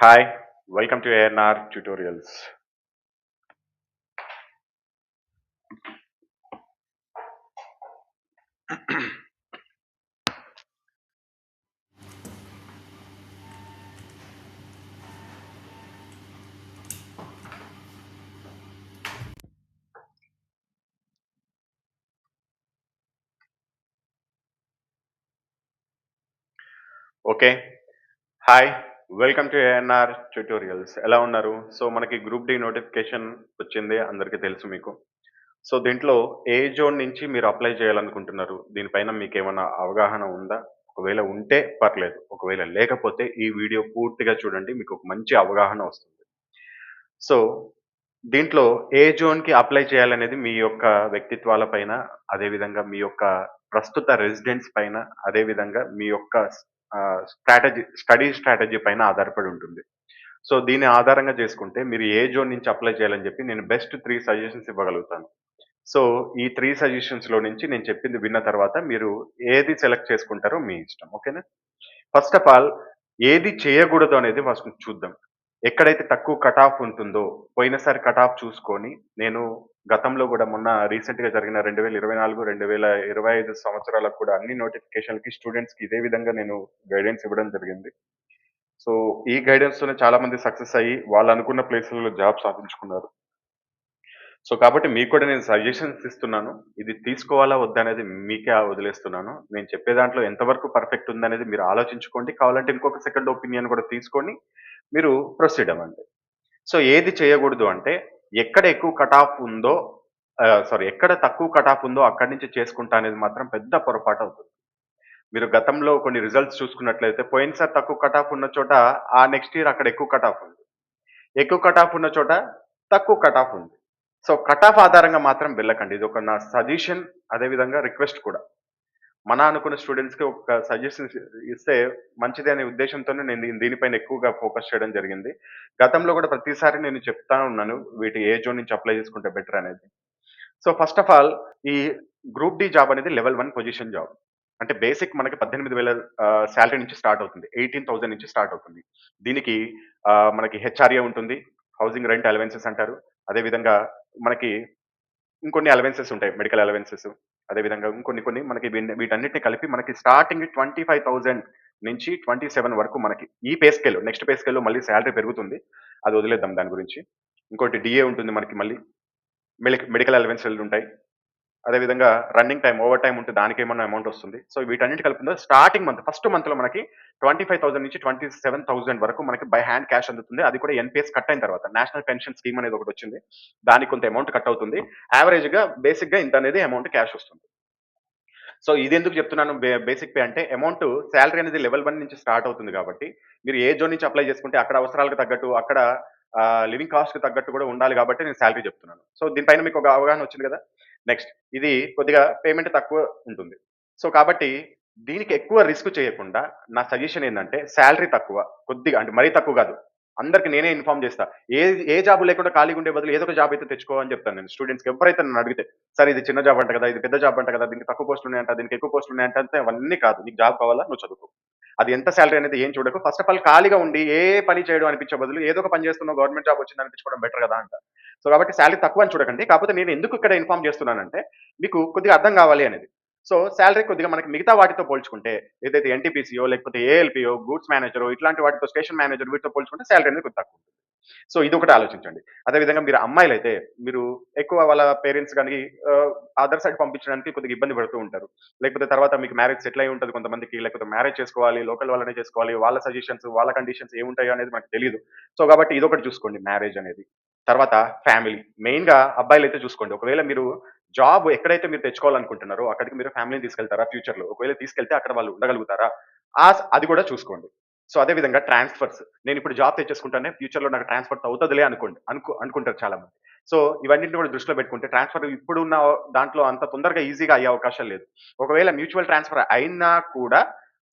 Hi, welcome to ANR tutorials. okay hi welcome to ANR tutorials ఎలా ఉన్నారు? So మనకి group D notification వచ్చింది అందరికీ తెలుసు మీకు. సో దీంట్లో ఏ జోన్ నుంచి మీరు అప్లై చేయాలనుకుంటున్నారు? దీనిపైన మీకు ఏమైనా అవగాహన ఉందా? ఒకవేళ ఉంటే పర్లేదు. ఒకవేళ లేకపోతే ఈ వీడియో పూర్తిగా చూడండి మీకు ఒక మంచి అవగాహన వస్తుంది. సో దీంట్లో ఏ జోన్కి అప్లై చేయాలనేది మీ యొక్క వ్యక్తిత్వాల పైన అదేవిధంగా మీ యొక్క ప్రస్తుత రెసిడెన్స్ పైన అదేవిధంగా మీ యొక్క స్ట్రాటజీ స్టడీ స్ట్రాటజీ పైన ఆధారపడి ఉంటుంది. సో దీన్ని ఆధారంగా చేసుకుంటే మీరు ఏ జోన్ నుంచి అప్లై చేయాలని చెప్పి నేను బెస్ట్ త్రీ సజెషన్స్ ఇవ్వగలుగుతాను. సో ఈ త్రీ సజెషన్స్లో నుంచి నేను చెప్పింది విన్న తర్వాత మీరు ఏది సెలెక్ట్ చేసుకుంటారో మీ ఇష్టం. ఓకేనా? ఫస్ట్ ఆఫ్ ఆల్ ఏది చేయకూడదు అనేది ఫస్ట్ చూద్దాం. ఎక్కడైతే తక్కువ కట్ ఆఫ్ ఉంటుందో పోయినసారి కట్ ఆఫ్ చూసుకొని నేను గతంలో కూడా మొన్న రీసెంట్గా జరిగిన రెండు వేల ఇరవై నాలుగు రెండు వేల ఇరవై ఐదు సంవత్సరాలకు కూడా అన్ని నోటిఫికేషన్కి స్టూడెంట్స్కి ఇదే విధంగా నేను గైడెన్స్ ఇవ్వడం జరిగింది. సో ఈ గైడెన్స్ తోనే చాలా మంది సక్సెస్ అయ్యి వాళ్ళు అనుకున్న ప్లేసులలో జాబ్ సాధించుకున్నారు. సో కాబట్టి మీకు కూడా నేను సజెషన్స్ ఇస్తున్నాను. ఇది తీసుకోవాలా వద్దనేది మీకే వదిలేస్తున్నాను. నేను చెప్పే దాంట్లో ఎంతవరకు పర్ఫెక్ట్ ఉందనేది మీరు ఆలోచించుకోండి. కావాలంటే ఇంకొక సెకండ్ ఒపీనియన్ కూడా తీసుకొని మీరు ప్రొసీడ్ అవ్వండి. సో ఏది చేయకూడదు అంటే ఎక్కడ ఎక్కువ కట్ ఆఫ్ ఉందో సారీ ఎక్కడ తక్కువ కట్ ఆఫ్ ఉందో అక్కడి నుంచి చేసుకుంటా అనేది మాత్రం పెద్ద పొరపాటు అవుతుంది. మీరు గతంలో కొన్ని రిజల్ట్స్ చూసుకున్నట్లయితే పోయినసారి తక్కువ కట్ ఆఫ్ ఉన్న చోట ఆ నెక్స్ట్ ఇయర్ అక్కడ ఎక్కువ కట్ ఆఫ్ ఉంది. ఎక్కువ కట్ ఆఫ్ ఉన్న చోట తక్కువ కట్ ఆఫ్ ఉంది. సో కట్ ఆఫ్ ఆధారంగా మాత్రం వెళ్ళకండి. ఇది ఒక నా సజెషన్ అదేవిధంగా రిక్వెస్ట్ కూడా. మన అనుకున్న స్టూడెంట్స్కి ఒక సజెషన్ ఇస్తే మంచిది అనే ఉద్దేశంతోనే నేను దీనిపైన ఎక్కువగా ఫోకస్ చేయడం జరిగింది. గతంలో కూడా ప్రతిసారి నేను చెప్తా ఉన్నాను వీటి ఏ జోన్ నుంచి అప్లై చేసుకుంటే బెటర్ అనేది. సో ఫస్ట్ ఆఫ్ ఆల్ ఈ గ్రూప్ డి జాబ్ అనేది లెవెల్ వన్ పొజిషన్ జాబ్ అంటే బేసిక్ మనకి పద్దెనిమిది వేల శాలరీ నుంచి స్టార్ట్ అవుతుంది. ఎయిటీన్ థౌసండ్ నుంచి స్టార్ట్ అవుతుంది. దీనికి ఆ, మనకి హెచ్ఆర్ఏ ఉంటుంది హౌసింగ్ రెంట్ అలవెన్సెస్ అంటారు. అదేవిధంగా మనకి ఇంకొన్ని అలవెన్సెస్ ఉంటాయి మెడికల్ అలవెన్సెస్ అదేవిధంగా ఇంకొన్ని కొన్ని మనకి వీటన్నిటిని కలిపి మనకి స్టార్టింగ్ ట్వంటీ ఫైవ్ థౌసండ్ నుంచి ట్వంటీ సెవెన్ వరకు మనకి ఈ పే స్కేల్ నెక్స్ట్ పే స్కేల్లో మళ్ళీ శాలరీ పెరుగుతుంది. అది వదిలేద్దాం దాని గురించి. ఇంకోటి డిఏ ఉంటుంది మనకి మళ్ళీ. మెడికల్ అలవెన్సెస్ ఉంటాయి. అదేవిధంగా రన్నింగ్ టైం ఓవర్ టైం ఉంటే దానికి ఏమన్నా అమౌంట్ వస్తుంది. సో వీటన్నిటి కలిపిందో స్టార్టింగ్ మంత్ ఫస్ట్ మంత్లో మనకి ట్వంటీ ఫైవ్ థౌసండ్ నుంచి ట్వంటీ సెవెన్ థౌసండ్ వరకు మనకి బై హ్యాండ్ క్యాష్ అందుతుంది. అది కూడా ఎన్పిఎస్ కట్ అయిన తర్వాత నేషనల్ పెన్షన్ స్కీమ్ అనేది ఒకటి వచ్చింది. దానికి కొంత అమౌంట్ కట్ అవుతుంది. యావరేజ్గా బేసిక్గా ఇంత అనేది అమౌంట్ క్యాష్ వస్తుంది. సో ఇది ఎందుకు చెప్తున్నాను? బేసిక్ పే అంటే అమౌంట్ శాలరీ అనేది లెవెల్ వన్ నుంచి స్టార్ట్ అవుతుంది కాబట్టి మీరు ఏ జోన్ నుంచి అప్లై చేసుకుంటే అక్కడ అవసరాలకు తగ్గట్టు అక్కడ లివింగ్ కాస్ట్కి తగ్గట్టు కూడా ఉండాలి కాబట్టి నేను శాలరీ చెప్తున్నాను. సో దీనిపైన మీకు ఒక అవగాహన వచ్చింది కదా? నెక్స్ట్ ఇది కొద్దిగా పేమెంట్ తక్కువ ఉంటుంది. సో కాబట్టి దీనికి ఎక్కువ రిస్క్ చేయకుండా నా సజెషన్ ఏంటంటే శాలరీ తక్కువ కొద్దిగా అంటే మరీ తక్కువ కాదు. అందరికి నేనే ఇన్ఫార్మ్ చేస్తా. ఏ ఏ జాబ్ లేకుండా ఖాళీగా ఉండే బదులు ఏదో ఒక జాబ్ అయితే తెచ్చుకోవని చెప్తాను నేను. స్టూడెంట్స్కి ఎవరైతే నన్ను అడిగితే సరే ఇది చిన్న జాబ్ అంట కదా ఇది పెద్ద జాబ్ అంట కదా దీనికి తక్కువ పోస్టులు ఉన్నాయంట దీనికి ఎక్కువ పోస్టులు ఉన్నాయంట అంటే అవన్నీ కాదు. నీకు జాబ్ కావాలా నువ్వు చదువుకో. అది ఎంత శాలరీ అనేది ఏం చూడకు. ఫస్ట్ ఆఫ్ ఆల్ ఖాళీగా ఉండి ఏ పని చేయడం అనిపించే బదులు ఏదో ఒక పని చేస్తున్నావు గవర్నమెంట్ జాబ్ వచ్చింది అనిపించుకోవడం బెటర్ కదా అంట. సో కాబట్టి శాలరీ తక్కువ అని చూడకండి. కాకపోతే నేను ఎందుకు ఇక్కడ ఇన్ఫార్మ్ చేస్తున్నానంటే మీకు కొద్దిగా అర్థం కావాలి అనేది. సో శాలరీ కొద్దిగా మనకి మిగతా వాటితో పోల్చుకుంటే ఏదైతే ఎన్టీపీసీయో లేకపోతే ఏఎల్పిఓ గూడ్స్ మేనేజర్ ఇట్లాంటి వాటితో స్టేషన్ మేనేజర్ వీటితో పోల్చుకుంటే శాలరీ అనేది కొద్దిగా తక్కువ ఉంటుంది. సో ఇది ఒకటి ఆలోచించండి. అదేవిధంగా మీరు అమ్మాయిలు అయితే మీరు ఎక్కువ వాళ్ళ పేరెంట్స్ కానీ అదర్ సైడ్ పంపించడానికి కొద్దిగా ఇబ్బంది పడుతూ ఉంటారు. లేకపోతే తర్వాత మీకు మ్యారేజ్ సెటిల్ అయి ఉంటుంది కొంతమందికి లేకపోతే మ్యారేజ్ చేసుకోవాలి లోకల్ వాళ్ళనే చేసుకోవాలి వాళ్ళ సజెషన్స్ వాళ్ళ కండిషన్స్ ఏముంటాయో అనేది మనకు తెలియదు సో కాబట్టి ఇది ఒకటి చూసుకోండి మ్యారేజ్ అనేది. తర్వాత ఫ్యామిలీ. మెయిన్గా అబ్బాయిలు అయితే చూసుకోండి. ఒకవేళ మీరు జాబ్ ఎక్కడైతే మీరు తెచ్చుకోవాలనుకుంటున్నారో అక్కడికి మీరు ఫ్యామిలీని తీసుకెళ్తారా? ఫ్యూచర్లో ఒకవేళ తీసుకెళ్తే అక్కడ వాళ్ళు ఉండగలుగుతారా? ఆ అది కూడా చూసుకోండి. సో అదే విధంగా ట్రాన్స్ఫర్స్. నేను ఇప్పుడు జాబ్ తెచ్చేసుకుంటానే ఫ్యూచర్లో నాకు ట్రాన్స్ఫర్ అవుతుందిలే అనుకోండి అనుకు అనుకుంటారు చాలా మంది సో ఇవన్నింటిని కూడా దృష్టిలో పెట్టుకుంటే ట్రాన్స్ఫర్ ఇప్పుడు ఉన్న దాంట్లో అంత తొందరగా ఈజీగా అయ్యే అవకాశం లేదు. ఒకవేళ మ్యూచువల్ ట్రాన్స్ఫర్ అయినా కూడా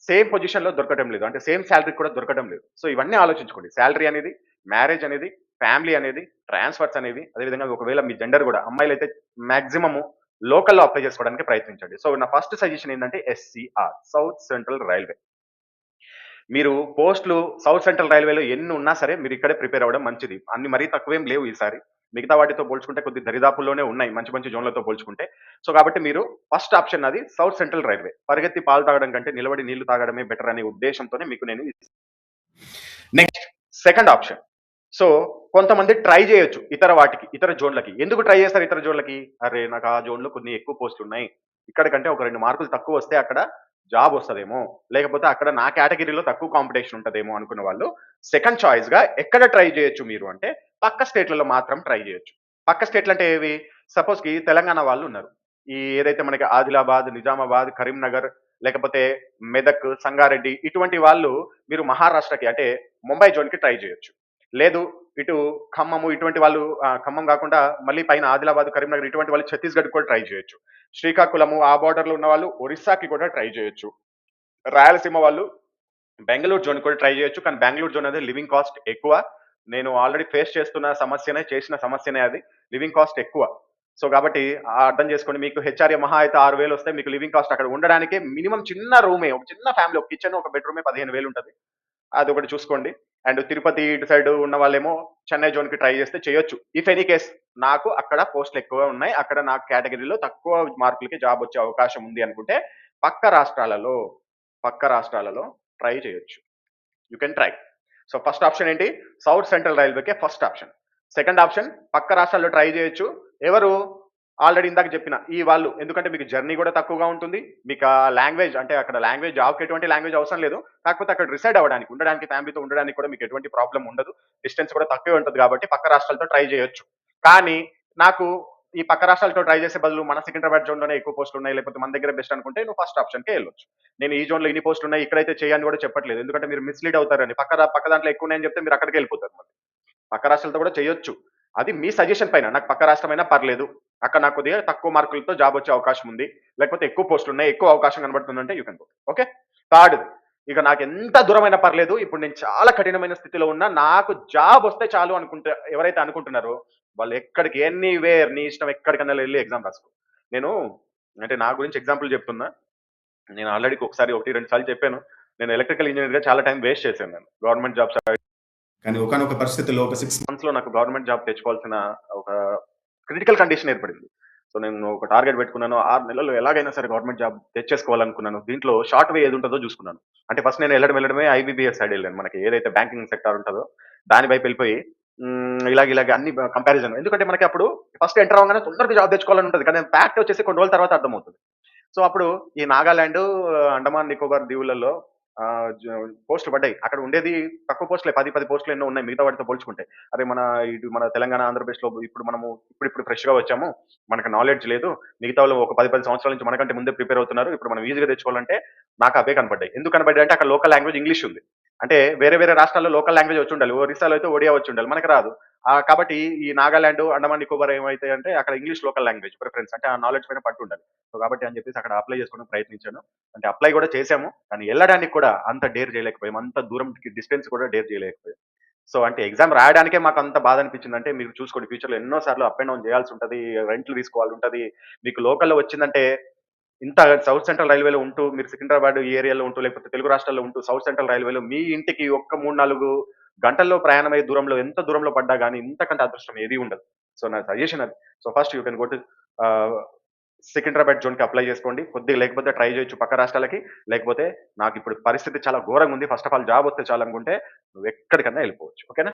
సేమ్ పొజిషన్లో దొరకడం లేదు. అంటే సేమ్ శాలరీ కూడా దొరకడం లేదు. సో ఇవన్నీ ఆలోచించుకోండి. శాలరీ అనేది మ్యారేజ్ అనేది ఫ్యామిలీ అనేది ట్రాన్స్ఫర్స్ అనేవి అదేవిధంగా ఒకవేళ మీ జెండర్ కూడా అమ్మాయిలు అయితే మాక్సిమము లోకల్లో అప్లై చేసుకోవడానికి ప్రయత్నించండి. సో నా ఫస్ట్ సజెషన్ ఏంటంటే ఎస్సీఆర్ సౌత్ సెంట్రల్ రైల్వే మీరు పోస్టులు సౌత్ సెంట్రల్ రైల్వేలో ఎన్ని ఉన్నా సరే మీరు ఇక్కడే ప్రిపేర్ అవ్వడం మంచిది. అన్ని మరీ తక్కువేం లేవు ఈసారి. మిగతా వాటితో పోల్చుకుంటే కొద్ది దరిదాపుల్లోనే ఉన్నాయి మంచి మంచి జోన్లతో పోల్చుకుంటే. సో కాబట్టి మీరు ఫస్ట్ ఆప్షన్ అది సౌత్ సెంట్రల్ రైల్వే పరిగెత్తి పాలు తాగడం కంటే నిలబడి నీళ్ళు తాగడమే బెటర్ అనే ఉద్దేశంతోనే మీకు నేను నెక్స్ట్ సెకండ్ ఆప్షన్ సో కొంతమంది ట్రై చేయొచ్చు ఇతర వాటికి ఇతర జోన్లకి. ఎందుకు ట్రై చేస్తారు ఇతర జోన్లకి? అరే నాకు ఆ జోన్లో కొన్ని ఎక్కువ పోస్టులు ఉన్నాయి. ఇక్కడ కంటే ఒక రెండు మార్కులు తక్కువ వస్తే అక్కడ జాబ్ వస్తుందేమో. లేకపోతే అక్కడ నా కేటగిరీలో తక్కువ కాంపిటీషన్ ఉంటుందేమో అనుకున్న వాళ్ళు సెకండ్ చాయిస్గా ఎక్కడ ట్రై చేయొచ్చు మీరు అంటే పక్క స్టేట్లలో మాత్రం ట్రై చేయొచ్చు. పక్క స్టేట్లు అంటే ఏవి? సపోజ్కి తెలంగాణ వాళ్ళు ఉన్నారు. ఈ ఏదైతే మనకి ఆదిలాబాద్ నిజామాబాద్ కరీంనగర్ లేకపోతే మెదక్ సంగారెడ్డి ఇటువంటి వాళ్ళు మీరు మహారాష్ట్రకి అంటే ముంబై జోన్కి ట్రై చేయొచ్చు. లేదు ఇటు ఖమ్మము ఇటువంటి వాళ్ళు ఆ, ఖమ్మం కాకుండా మళ్ళీ పైన ఆదిలాబాద్ కరీంనగర్ ఇటువంటి వాళ్ళు ఛత్తీస్గఢ్ కూడా ట్రై చేయొచ్చు. శ్రీకాకుళము ఆ బార్డర్లో ఉన్న వాళ్ళు ఒరిస్సాకి కూడా ట్రై చేయొచ్చు. రాయలసీమ వాళ్ళు బెంగళూరు జోన్ కూడా ట్రై చేయొచ్చు కానీ బెంగళూరు జోన్ అనేది లివింగ్ కాస్ట్ ఎక్కువ. నేను ఆల్రెడీ ఫేస్ చేస్తున్న సమస్యనే చేసిన సమస్యనే అది లివింగ్ కాస్ట్ ఎక్కువ. సో కాబట్టి ఆ అర్థం చేసుకోండి మీకు హెచ్ఆర్ఏ మహా అయితే ఆరు వేలు వస్తే మీకు లివింగ్ కాస్ట్ అక్కడ ఉండడానికి మినిమం చిన్న రూమే ఒక చిన్న ఫ్యామిలీ ఒక కిచెన్ ఒక బెడ్రూమే పదిహేను వేలు ఉంటుంది. అది ఒకటి చూసుకోండి. అండ్ తిరుపతి ఇటు సైడ్ ఉన్న వాళ్ళేమో చెన్నై జోన్కి ట్రై చేస్తే చేయొచ్చు. ఇఫ్ ఎనీ కేస్ నాకు అక్కడ పోస్టులు ఎక్కువ ఉన్నాయి. అక్కడ నాకు కేటగిరీలో తక్కువ మార్కులకి జాబ్ వచ్చే అవకాశం ఉంది అనుకుంటే పక్క రాష్ట్రాలలో పక్క రాష్ట్రాలలో ట్రై చేయొచ్చు. You can try. So first option ఏంటి? సౌత్ సెంట్రల్ రైల్వేకే ఫస్ట్ ఆప్షన్. సెకండ్ ఆప్షన్ పక్క రాష్ట్రాల్లో ట్రై చేయొచ్చు. ఎవరు? ఆల్రెడీ ఇందాక చెప్పిన ఈ వాళ్ళు. ఎందుకంటే మీకు జర్నీ కూడా తక్కువగా ఉంటుంది. మీకు ఆ లాంగ్వేజ్ అంటే అక్కడ లాంగ్వేజ్ జాబ్కి ఎటువంటి లాంగ్వేజ్ అవసరం లేదు. కాకపోతే అక్కడ రిసైడ్ అవ్వడానికి ఉండడానికి ఫ్యామిలీతో ఉండడానికి కూడా మీకు ఎటువంటి ప్రాబ్లం ఉండదు. డిస్టెన్స్ కూడా తక్కువే ఉంటుంది కాబట్టి పక్క రాష్ట్రాలతో ట్రై చేయొచ్చు. కానీ నాకు ఈ పక్క రాష్ట్రాలతో ట్రై చేసే బదులు మన సికింద్రాబాద్ జోన్లోనే ఎక్కువ పోస్టులు ఉన్నాయి. లేకపోతే మన దగ్గర బెస్ట్ అనుకుంటే నువ్వు ఫస్ట్ ఆప్షన్కే వెళ్ళొచ్చు. నేను ఈ జోన్లో ఇన్ని పోస్టులు ఉన్నాయి ఇక్కడైతే చేయని కూడా చెప్పట్లేదు. ఎందుకంటే మీరు మిస్లీడ్ అవుతారని. పక్క పక్క దాంట్లో ఎక్కువ ఉన్నాయని చెప్తే మీరు అక్కడికి వెళ్ళిపోతారు మళ్ళీ. పక్క రాష్ట్రాలతో కూడా చేయొచ్చు. అది మీ సజెషన్ పైన. నాకు పక్క రాష్ట్రమైనా పర్లేదు. అక్కడ నాకు కొద్దిగా తక్కువ మార్కులతో జాబ్ వచ్చే అవకాశం ఉంది. లేకపోతే ఎక్కువ పోస్టులు ఉన్నాయి ఎక్కువ అవకాశం కనబడుతుందంటే you can go okay third ఇక నాకు ఎంత దూరమైనా పర్లేదు. ఇప్పుడు నేను చాలా కఠినమైన స్థితిలో ఉన్నా నాకు జాబ్ వస్తే చాలు అనుకుంటే ఎవరైతే అనుకుంటున్నారో వాళ్ళు ఎక్కడికి ఎనీ వేర్ నీ ఇష్టం ఎక్కడికైనా వెళ్ళి ఎగ్జామ్ రాసుకో. నేను అంటే నా గురించి ఎగ్జాంపుల్ చెప్తున్నా. నేను ఆల్రెడీ ఒకసారి ఒకటి రెండు సార్లు చెప్పాను. నేను ఎలక్ట్రికల్ ఇంజనీర్గా చాలా టైం వేస్ట్ చేశాను నేను. గవర్నమెంట్ జాబ్స్ కానీ ఒకనొక పరిస్థితిలో ఒక సిక్స్ మంత్స్లో నాకు గవర్నమెంట్ జాబ్ తెచ్చుకోవాల్సిన ఒక క్రిటికల్ కండిషన్ ఏర్పడింది. సో నేను ఒక టార్గెట్ పెట్టుకున్నాను. ఆరు నెలల్లో ఎలాగైనా సరే గవర్నమెంట్ జాబ్ తెచ్చేసుకోవాలనుకున్నాను. దీంట్లో షార్ట్ వే ఏది ఉంటుందో చూసుకున్నాను. అంటే ఫస్ట్ నేను వెళ్ళడం వెళ్ళడమే ఐబీబీఎస్ సైడ్ వెళ్ళాను. మనకి ఏదైతే బ్యాంకింగ్ సెక్టార్ ఉంటుందో దాని వైపు వెళ్ళిపోయి ఇలాగ ఇలాగ అన్ని కంపారిజన్ ఎందుకంటే మనకి అప్పుడు ఫస్ట్ ఎంటర్ అవగానే తొందరగా జాబ్ తెచ్చుకోవాలని ఉంటుంది. కానీ ఫ్యాక్ట్ వచ్చేసి కొన్ని రోజుల తర్వాత అర్థమవుతుంది. సో అప్పుడు ఈ నాగాలాండ్ అండమాన్ నికోబార్ దీవులలో పోస్టులు పడ్డాయి. అక్కడ ఉండేది తక్కువ పోస్టులే పది పది పోస్టులు ఎన్నో ఉన్నాయి మిగతా వాటితో పోల్చుకుంటే. అదే మన ఇటు మన తెలంగాణ ఆంధ్రప్రదేశ్లో ఇప్పుడు మనము ఇప్పుడు ఇప్పుడు ఫ్రెష్గా వచ్చాము మనకు నాలెడ్జ్ లేదు మిగతా వాళ్ళు ఒక పది పది సంవత్సరాల నుంచి మనకంటే ముందే ప్రిపేర్ అవుతున్నారు ఇప్పుడు మనం ఈజీగా తెచ్చుకోవాలంటే నాకు అవే కనపడ్డాయి. ఎందుకు కనబడ్డాయి అంటే అక్కడ లోకల్ లాంగ్వేజ్ ఇంగ్లీష్ ఉంది. అంటే వేరే వేరే రాష్ట్రాల్లో లోకల్ లాంగ్వేజ్ వచ్చి ఉండాలి ఒరిస్సాలో అయితే ఒడియా వచ్చి ఉండాలి మనకు రాదు. కాబట్టి ఈ నాగాలాండ్ అండమాన్ నికోబార్ ఏమైతే అంటే అక్కడ ఇంగ్లీష్ లోకల్ లాంగ్వేజ్ ప్రిఫరెన్స్ అంటే ఆ నాలెడ్జ్ పైన పట్టు ఉండాలి. సో కాబట్టి అని చెప్పేసి అక్కడ అప్లై చేసుకోవడం ప్రయత్నించాను. అంటే అప్లై కూడా చేశాము. కానీ వెళ్ళడానికి కూడా అంత డేర్ చేయలేకపోయాం. అంత దూరం డిస్టెన్స్ కూడా డేర్ చేయలేకపోయాం. సో అంటే ఎగ్జామ్ రాయడానికే మాకు అంత బాధ అనిపించింది. అంటే మీరు చూసుకోండి ఫ్యూచర్లో ఎన్నో సార్లు అప్ అండ్ డౌన్ చేయాల్సి ఉంటుంది. రెంట్లు తీసుకోవాలి ఉంటుంది. మీకు లోకల్లో వచ్చిందంటే ఇంత సౌత్ సెంట్రల్ రైల్వేలో ఉంటూ మీరు సికింద్రాబాద్ ఈ ఏరియాలో ఉంటూ లేకపోతే తెలుగు రాష్ట్రాల్లో ఉంటూ సౌత్ సెంట్రల్ రైల్వేలో మీ ఇంటికి ఒక్క మూడు నాలుగు గంటల్లో ప్రయాణమయ్యే దూరంలో ఎంత దూరంలో పడ్డా కానీ ఇంతకంటే అదృష్టం ఏది ఉండదు. సో నా సజెషన్ అది. So first you can go to Secunderabad జోన్కి apply చేసుకోండి. కొద్దిగా లేకపోతే ట్రై చేయొచ్చు పక్క రాష్ట్రాలకి. లేకపోతే నాకు ఇప్పుడు పరిస్థితి చాలా ఘోరంగా ఉంది. ఫస్ట్ ఆఫ్ ఆల్ జాబ్ వస్తే చాలనుకుంటే నువ్వు ఎక్కడికన్నా వెళ్ళిపోవచ్చు. ఓకేనా?